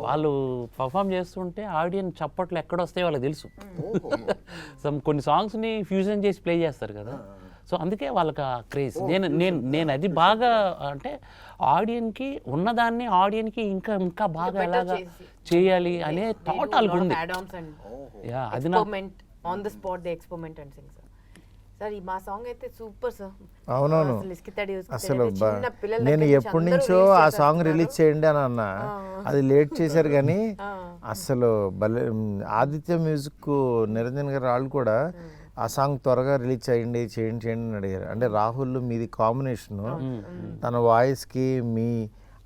వాళ్ళు పర్ఫార్మ్ చేస్తుంటే ఆడియన్స్ చప్పట్లు ఎక్కడ వస్తాయి వాళ్ళకి తెలుసు. కొన్ని సాంగ్స్ని ఫ్యూజన్ చేసి ప్లే చేస్తారు కదా. సో అందుకే వాళ్ళకి ఆ క్రేజ్. నేను నేను నేను అది బాగా అంటే ఆడియన్కి ఉన్నదాన్ని ఆడియన్కి ఇంకా ఇంకా బాగా ఎలాగా. చేయాలి అనే థాట్ వాళ్ళకి ఉంది యా అది నా on the spot they experiment and sing sir sir ఈ మా సాంగ్ అయితే సూపర్ సార్ అవునవును. అసలు నేను ఎప్పటి నుంచో ఆ సాంగ్. రిలీజ్ చేయండి అని అన్నా. అది లేట్ చేశారు కానీ. అసలు భలే ఆదిత్య మ్యూజిక్ నిరంజన్ గారు వాళ్ళు కూడా ఆ సాంగ్ త్వరగా రిలీజ్ చేయండి చేయండి చేయండి అని అడిగారు. అంటే రాహుల్ మీది కాంబినేషన్ తన వాయిస్కి మీ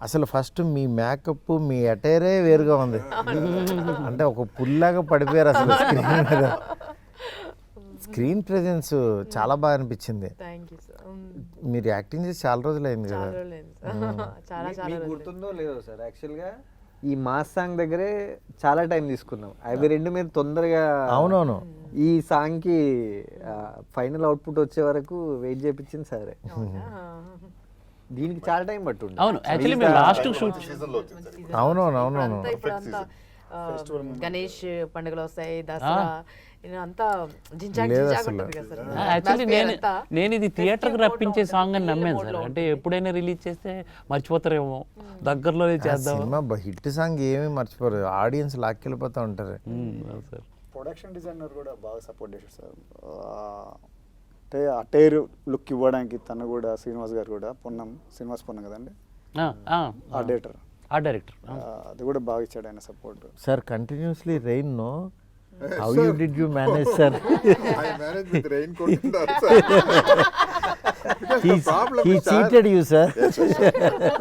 అసలు ఫస్ట్ మీ మేకప్ మీ అటైరే వేరుగా ఉంది. అంటే ఒక పుల్లాగా పడిపోయారు అసలు స్క్రీన్ మీద. స్క్రీన్ ప్రెజెన్స్ చాలా బాగా అనిపించింది. మీరు యాక్టింగ్ చేసి చాలా రోజులు అయింది చాలా కదా గుర్తుందో లేదో సార్ యాక్చువల్గా ఈ మాస్ సాంగ్ దగ్గరే చాలా టైం తీసుకున్నాం. అవి రెండు మీరు తొందరగా అవునవును. ఈ సాంగ్కి ఫైనల్ అవుట్పుట్ వచ్చే వరకు వెయిట్ చేయించింది సరే. అవునా? దీనికి చాలా టైం పట్టుండే. అవును యాక్చువల్లీ మేము లాస్ట్ షూట్ ఇప్పుడు అంతా ఆ, గణేష్ పండుగలు వస్తాయి దసరా యాక్చువల్లీ నేను నేను ఇది థియేటర్కి రప్పించే సాంగ్ అని నమ్మాను సార్. అంటే. ఎప్పుడైనా రిలీజ్ చేస్తే మర్చిపోతారేమో. దగ్గరలోనే ఆ చేద్దాం. సినిమా హిట్ సాంగ్ ఏమీ మర్చిపోరు. ఆడియన్స్ లాక్కెళ్ళిపోతూ ఉంటారు. సార్. ప్రొడక్షన్ డిజైనర్ కూడా బాగా సపోర్ట్ చేశారు సార్. అంటే ఆ టైర్ లుక్ ఇవ్వడానికి తను కూడా శ్రీనివాస్ గారు కూడా పొన్నం శ్రీనివాస్ పొన్నం కదండి? ఆ డేటర్ ఆ. డైరెక్టర్ అది కూడా బాగా ఇచ్చాడు ఆయన support sir continuously rain no how you did you manage sir I managed with raincoat and sir. Problem he is, sir, Yes, yes, sir.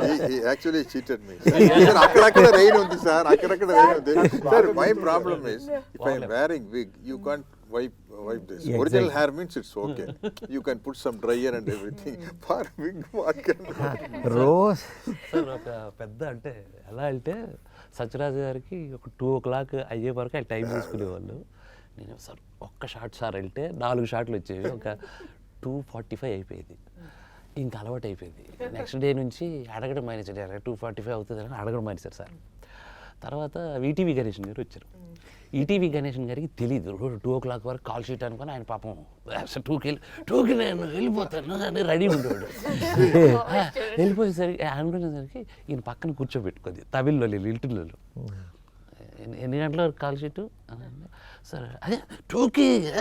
he, he actually cheated me. Sir, అక్కడక్కడ rain ఉంది sir అక్కడక్కడ rain ఉంది. Sir my problem is if I wearing wig you can't wipe wipe this original hair means it's okay you can put some dryer and everything for wig what can rose sir ఒక పెద్ద అంటే ఎలా అంటే సత్యరాజు గారికి ఒక two ఓ clock అయ్యే వరకు ఆయన టైం తీసుకునేవాళ్ళు. నేను సార్ ఒక్క షాట్ సార్ వెళ్తే నాలుగు షాట్లు వచ్చేవి. ఒక టూ ఫార్టీ ఫైవ్ అయిపోయింది. ఇంకా అలవాటు అయిపోయింది నెక్స్ట్ డే నుంచి అడగడం మానేసాడు టూ ఫార్టీ ఫైవ్ అవుతుంది అని అడగడం మానేశారు సార్. తర్వాత ఈటీవీ గణేషన్ గారు వచ్చారు. ఈటీవీ గణేషన్ గారికి తెలియదు రోజు టూ ఓ క్లాక్ వరకు కాల్ షీట్ అనుకుని ఆయన పాపం టూకి వెళ్ళి టూకి నేను వెళ్ళిపోతాను అని రెడీ ఉండేవాడు. వెళ్ళిపోయేసరికి అనుకునేసరికి ఈయన పక్కన కూర్చోబెట్టుకోది తమిళ్ళో ఇల్టిల్లో ఎన్ని గంటల వరకు కాల్ షీట్? అని సార్. అదే టూకి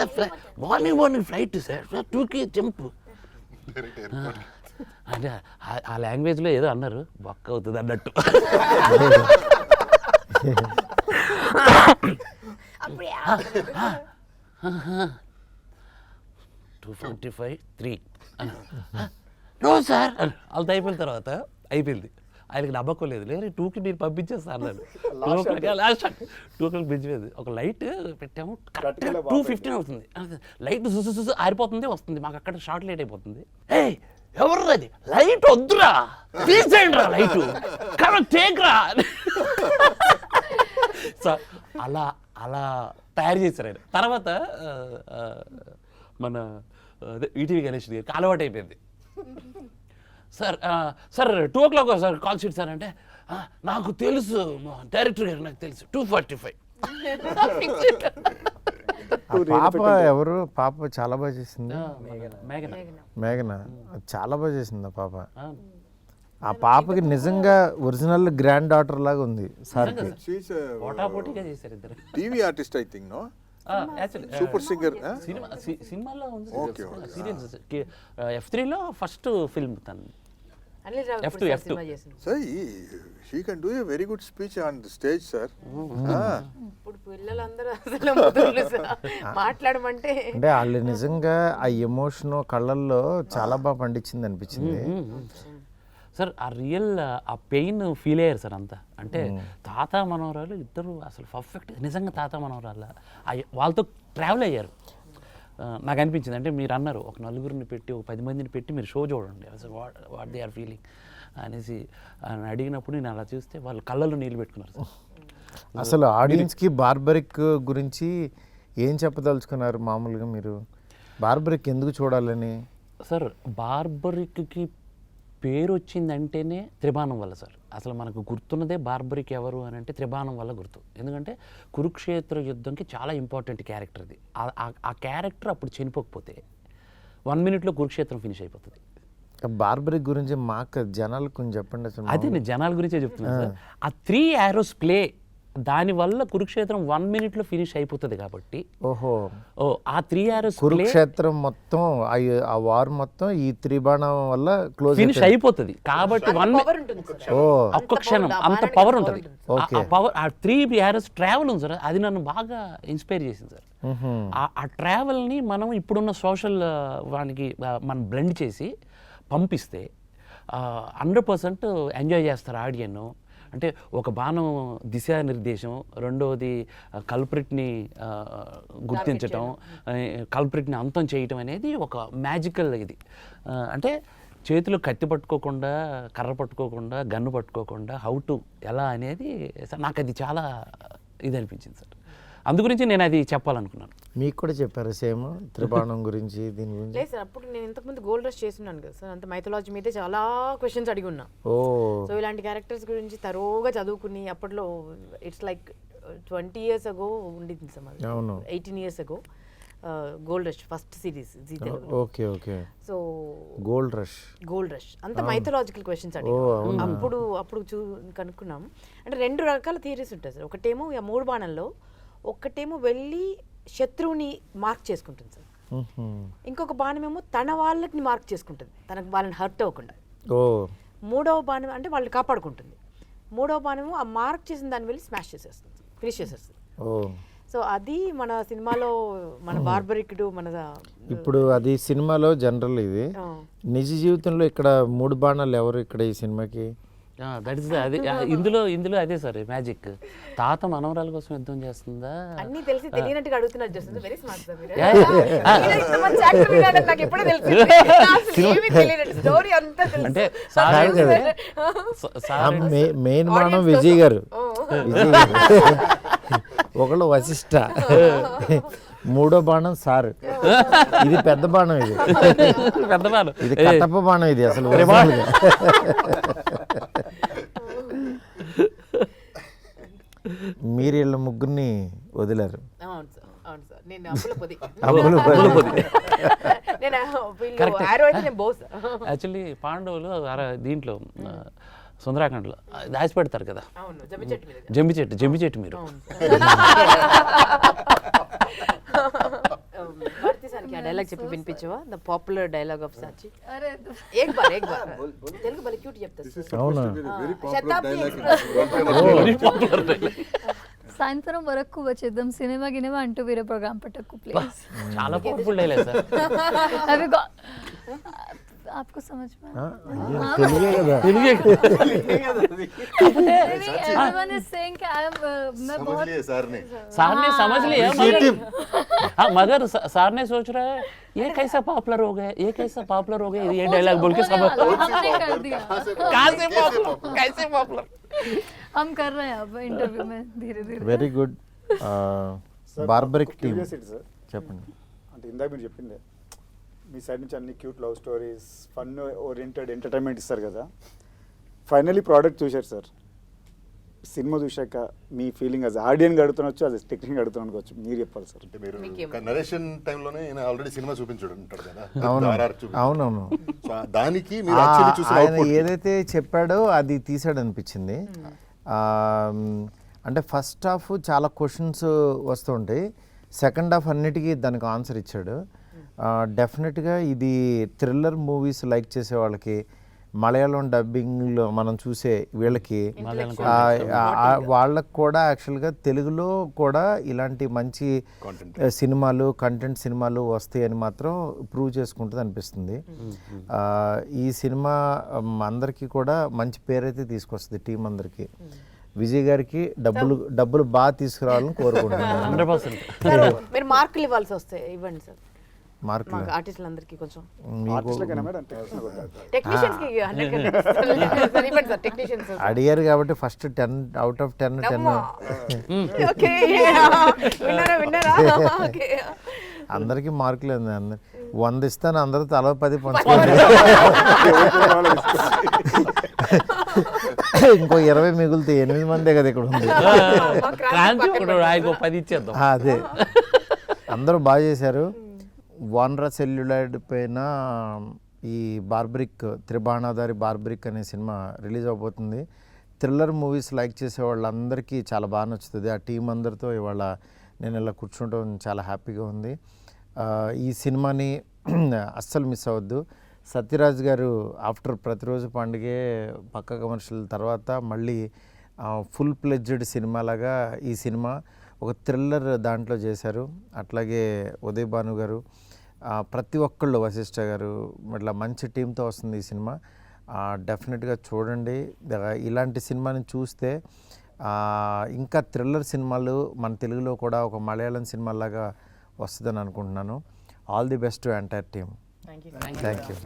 morning morning flight sir. Sir టూకి జంప్. అంటే ఆ- లాంగ్వేజ్లో ఏదో అన్నారు. బొక్క అవుతుంది అన్నట్టు. Two forty five three no sir. వాళ్ళతో అయిపోయిన తర్వాత అయిపోయింది. ఆయనకి నమ్మకం లేదు. లేదు టూకి మీరు పంపించేస్తా అన్నాను two o'clock last two o'clock పెంచిపోయింది ఒక లైట్ పెట్టాము. కరెక్ట్గా టూ ఫిఫ్టీన్ అవుతుంది. లైట్ సుసు సుసు ఆరిపోతుంది వస్తుంది. మాకు అక్కడ షార్ట్ లేట్ అయిపోతుంది. ఏ ఎవర్రది? లైట్ వద్దురా. తీసేయండి రా లైట్. కరెక్ట్ టేక్ రా సో అలా అలా తయారు చేశారు ఆయన. తర్వాత మన ఈటీవీ గణేష్ గారికి అలవాటు అయిపోయింది sir sir two o'clock sir call sheet sir అంటే "ఆ, నాకు తెలుసు డైరెక్టర్ గారు నాకు తెలుసు టూ ఫార్టీ ఫైవ్. ఆ పాప ఎవరు? పాప చాలా బాగా చేసింది. మేఘన. చాలా బాగా చేసింది ఆ పాప. ఆ. పాపకి నిజంగా ఒరిజినల్ గ్రాండ్ డాటర్ లాగా ఉంది ఇద్దరు. TV artist I think no super singer cinema సినిమాలో ఉంది సీరియల్స్ ఎఫ్ త్రీలో ఫస్ట్ ఫిల్మ్ తను. అనిల్ రావు F2, ఇప్పుడు సార్ F2. సినిమా చేసింది. Sir she can do a very good speech on the stage sir ఇప్పుడు పిల్లలందరూ అసలు మాట్లాడమంటే అంటే వాళ్ళు నిజంగా ఆ ఎమోషన్ కళ్ళల్లో చాలా బాగా పండించింది అనిపించింది. సార్ ఆ రియల్ ఆ పెయిన్ ఫీల్ అయ్యారు సార్ అంతా. అంటే తాత మనవరాలు ఇద్దరు అసలు పర్ఫెక్ట్ నిజంగా తాత మనవరాల ఆ- వాళ్ళతో ట్రావెల్ అయ్యారు. నాకు అనిపించింది అంటే మీరు అన్నారు ఒక నలుగురిని పెట్టి ఒక పది మందిని పెట్టి మీరు షో చూడండి. అసలు what what they are feeling అనేసి అని అడిగినప్పుడు నేను అలా చూస్తే వాళ్ళు కళ్ళలో నీళ్ళు పెట్టుకున్నారు సార్. అసలు ఆడియన్స్కి బార్బరిక్ గురించి ఏం చెప్పదలుచుకున్నారు? మామూలుగా మీరు బార్బరిక్ ఎందుకు చూడాలని? సార్ బార్బరిక్కి పేరు వచ్చిందంటేనే త్రిబాణం వల్ల సార్. అసలు మనకు గుర్తున్నదే బార్బరిక్ ఎవరు అని అంటే త్రిబాణం వల్ల గుర్తు. ఎందుకంటే కురుక్షేత్ర యుద్ధంకి చాలా ఇంపార్టెంట్ క్యారెక్టర్ అది. ఆ- క్యారెక్టర్ అప్పుడు చనిపోకపోతే వన్ మినిట్లో కురుక్షేత్రం ఫినిష్ అయిపోతుంది. బార్బరిక్ గురించి మాకు జనాలకు కొంచెం చెప్పండి అసలు అదే నేను జనాల గురించే చెప్తున్నాను సార్. ఆ త్రీ యారోస్ ప్లే దానివల్ల కురుక్షేత్రం వన్ మినిట్లో ఫినిష్ అయిపోతుంది కాబట్టి ఓహో. ఓ ఆ త్రీ ప్లే కురుక్షేత్రం మొత్తం ఆ- వార్ మొత్తం ఈ త్రిబాణం వల్ల క్లోజ్ ఫినిష్ అయిపోతుంది. కాబట్టి వన్ ఒక్క క్షణం అంత పవర్ ఉంటుంది. ఆ- పవర్ ఆ త్రీ బిఆర్ఎస్ ట్రావెల్ ఉంది సార్ అది నన్ను బాగా ఇన్స్పైర్ చేసింది సార్ ఆ- ఆ ట్రావెల్ని మనం ఇప్పుడున్న సోషల్ వానికి మనం బ్లెండ్ చేసి పంపిస్తే హండ్రెడ్ పర్సెంట్ ఎంజాయ్ చేస్తారు ఆడియన్ అంటే ఒక బాణం దిశానిర్దేశం రెండవది కల్ప్రిట్ని గుర్తించటం కల్ప్రిట్ని అంతం చేయటం అనేది ఒక మ్యాజికల్ ఇది. అంటే చేతిలో కత్తి పట్టుకోకుండా కర్ర పట్టుకోకుండా గన్ను పట్టుకోకుండా హౌ టు ఎలా అనేది నాకు అది చాలా ఇది అనిపించింది సార్. అందు గురించి నేను అది చెప్పాలనుకున్నాను. మీకు కూడా చెప్పారు సేమ్ త్రిబాణం గురించి దీని గురించి? లేదు సార్ అప్పుడు నేను ఇంతకుముందు గోల్డ్ రష్ చేస్తున్నాను కదా సార్ అంత మైథాలజీ మీదే చాలా క్వశ్చన్స్ అడిగి ఉన్నా. ఓ. సో ఇలాంటి క్యారెక్టర్స్ గురించి తరోగా చదువుకుని అప్పట్లో it's like twenty years ago ఉండింది సార్ మాది. అవును. Eighteen years ago gold rush first series Zee okay okay. So gold rush. Gold rush. అంత మైథలాజికల్ క్వశ్చన్స్ అడిగి అప్పుడు అప్పుడు చూ కనుక్కున్నాం. అంటే రెండు రకాల థియరీస్ ఉంటాయి సార్. ఒకటేమో మూడు బాణంలో ఒకటేమో వెళ్ళి శత్రువుని మార్క్ చేసుకుంటుంది సార్. ఇంకొక బాణమేమో తన వాళ్ళని మార్క్ చేసుకుంటుంది. తనకు వాళ్ళని హర్ట్ అవ్వకుండా. ఓ. మూడవ బాణం అంటే వాళ్ళని కాపాడుకుంటుంది. మూడవ బాణము ఆ మార్క్ చేసిన దాన్ని వెళ్ళి స్మాష్ చేసేస్తుంది ఫినిష్ చేసేస్తుంది. ఓ. సో అది మన సినిమాలో మన బార్బరిక్డు మన ఇప్పుడు అది సినిమాలో జనరల్ ఇది. నిజ జీవితంలో ఇక్కడ మూడు బాణాలు ఎవరు ఇక్కడ ఈ సినిమాకి? దట్ ఇస్ అదే ఇందులో ఇందులో అదే సార్ మ్యాజిక్ తాత మనవరాల కోసం యుద్ధం చేస్తుందా? అన్నీ తెలిసి తెలియనట్టుగా అడుగుతున్నారు వెరీ స్మార్ట్ సార్ నాకు ఎప్పుడో స్టోరీ అంతా అంటే మెయిన్ బాణం Audience విజయ్. గారు. ఒకళ్ళు వశిష్ట. మూడో బాణం సార్. ఇది పెద్ద బాణం ఇది. పెద్ద వాళ్ళు ఇది కట్టప్ప బాణం ఇది అసలు original గా. మీరు వీళ్ళ ముగ్గురిని వదిలారు. అవును సార్ అవును సార్. నేను అప్పుల పొది. అప్పుల పొది. నేను వీళ్ళు ఆరో అయితే నేను బోస్. యాక్చువల్లీ పాండవులు అర- దీంట్లో సుందరాఖండ్లో ఆ, దాచిపెడతారు కదా. జంబి చెట్టు జంబి చెట్టు మీరు. ఆ డైలాగ్ చెప్పి వినిపించవా? The popular dialogue of Sachi अरे ఏక్ బార్ ఏక్ బార్. తెలుగు బలి క్యూట్ చెప్తారు అవునా? శతాబ్ది సాయంత్రం వరకు వచ్చేద్దాం సినిమా గినిమా అంటూ వీరే ప్రోగ్రామ్ పెట్టకు ప్లీజ్. చాలా పవర్ఫుల్ డైలాగ్ సార్. आपको समझ में ఆ, అయ్యో, తెలుగే కదా Maybe everyone is saying कि I am uh, मैं बहुत सर ने सार ने समझ लिया मगर हाँ मगर सा- सार ने सोच रहा है ये कैसा पॉपुलर हो गया ये कैसा पॉपुलर हो गया ये डायलॉग बोल के होने समझ वाला, हमने कर दिया कहाँ से पॉपुलर कैसे पॉपुलर हम कर रहे हैं अब इंटरव्यू में धीरे धीरे very good Barbarik team curiosity sir చెప్పండి అంటే ఇందాక మీరు చెప్పిందే మీ సైడ్ నుంచి అన్ని cute love stories fun oriented entertainment ఇస్తారు కదా. ఫైనలీ ప్రోడక్ట్ చూశారు సార్. సినిమా చూశాక మీ ఫీలింగ్ అది ఆడియన్గా అడుగుతున్నచ్చు అది టెక్నిక్ అడుగుతున్నచ్చు మీరు చెప్పాలి సార్. అంటే మీరు మీకేం? నరేషన్ టైంలోనే ఈయన ఆల్రెడీ సినిమా చూపించాడు ఉంటాడు కదా. అవునవును. దానికి మీరు ఆయన. ఏదైతే చెప్పాడో అది తీసాడు అనిపించింది ఆ, అంటే ఫస్ట్ హాఫ్ చాలా క్వశ్చన్స్ వస్తుంటాయి సెకండ్ హాఫ్ అన్నిటికీ దానికి ఆన్సర్ ఇచ్చాడు. డెఫినెట్గా ఇది థ్రిల్లర్ మూవీస్ లైక్ చేసే వాళ్ళకి మలయాళం డబ్బింగ్లో మనం చూసే వీళ్ళకి ఆ, ఆ, వాళ్ళకు కూడా యాక్చువల్గా తెలుగులో కూడా ఇలాంటి మంచి సినిమాలు కంటెంట్ సినిమాలు వస్తాయని మాత్రం ప్రూవ్ చేసుకుంటుంది అనిపిస్తుంది. ఆ, ఈ సినిమా అందరికీ కూడా మంచి పేరైతే తీసుకొస్తుంది టీం అందరికీ. విజయ్ గారికి డబ్బులు డబ్బులు బాగా తీసుకురావాలని కోరుకుంటున్నాను. మీరు మార్కులు ఇవ్వాల్సి వస్తాయి ఇవ్వండి సార్. మార్కులు. ఆర్టిస్టులందరికీ కొంచెం. టెక్నీషియన్స్. అడిగారు కాబట్టి first ten out of ten ten. Okay. విన్నారా విన్నారా? ఓకే. అందరికీ మార్కులు ఉంది అందరు. వంద ఇస్తాను అందరూ తల పది పంచుకోండి. ఇంకో ఇరవై మిగులుతాయి ఎనిమిది మందే కదా ఇక్కడ ఉంది. అదే. అందరూ బాగా చేశారు. వానరా సెల్యులైడ్ పైన ఈ బార్బ్రిక్ త్రిబాణాధారి బార్బ్రిక్ అనే సినిమా రిలీజ్ అవబోతుంది. థ్రిల్లర్ మూవీస్ లైక్ చేసే వాళ్ళందరికీ చాలా బాగా నచ్చుతుంది. ఆ టీం అందరితో ఇవాళ నేను ఇలా కూర్చుంటాం చాలా హ్యాపీగా ఉంది. ఈ సినిమాని అస్సలు మిస్ అవ్వద్దు. సత్యరాజ్ గారు ఆఫ్టర్ ప్రతిరోజు పండుగే పక్క కమర్షియల్ తర్వాత మళ్ళీ ఫుల్ ప్లెజ్డ్ సినిమాలాగా ఈ సినిమా ఒక థ్రిల్లర్ దాంట్లో చేశారు. అట్లాగే ఉదయ్ భాను గారు ఆ, ప్రతి ఒక్కళ్ళు వశిష్ఠ గారు ఇట్లా మంచి టీంతో వస్తుంది ఈ సినిమా. డెఫినెట్గా చూడండి. ఇలాంటి సినిమాని చూస్తే ఆ, ఇంకా థ్రిల్లర్ సినిమాలు మన తెలుగులో కూడా ఒక మలయాళం సినిమాలాగా వస్తుందని అనుకుంటున్నాను. All the best to entire team thank you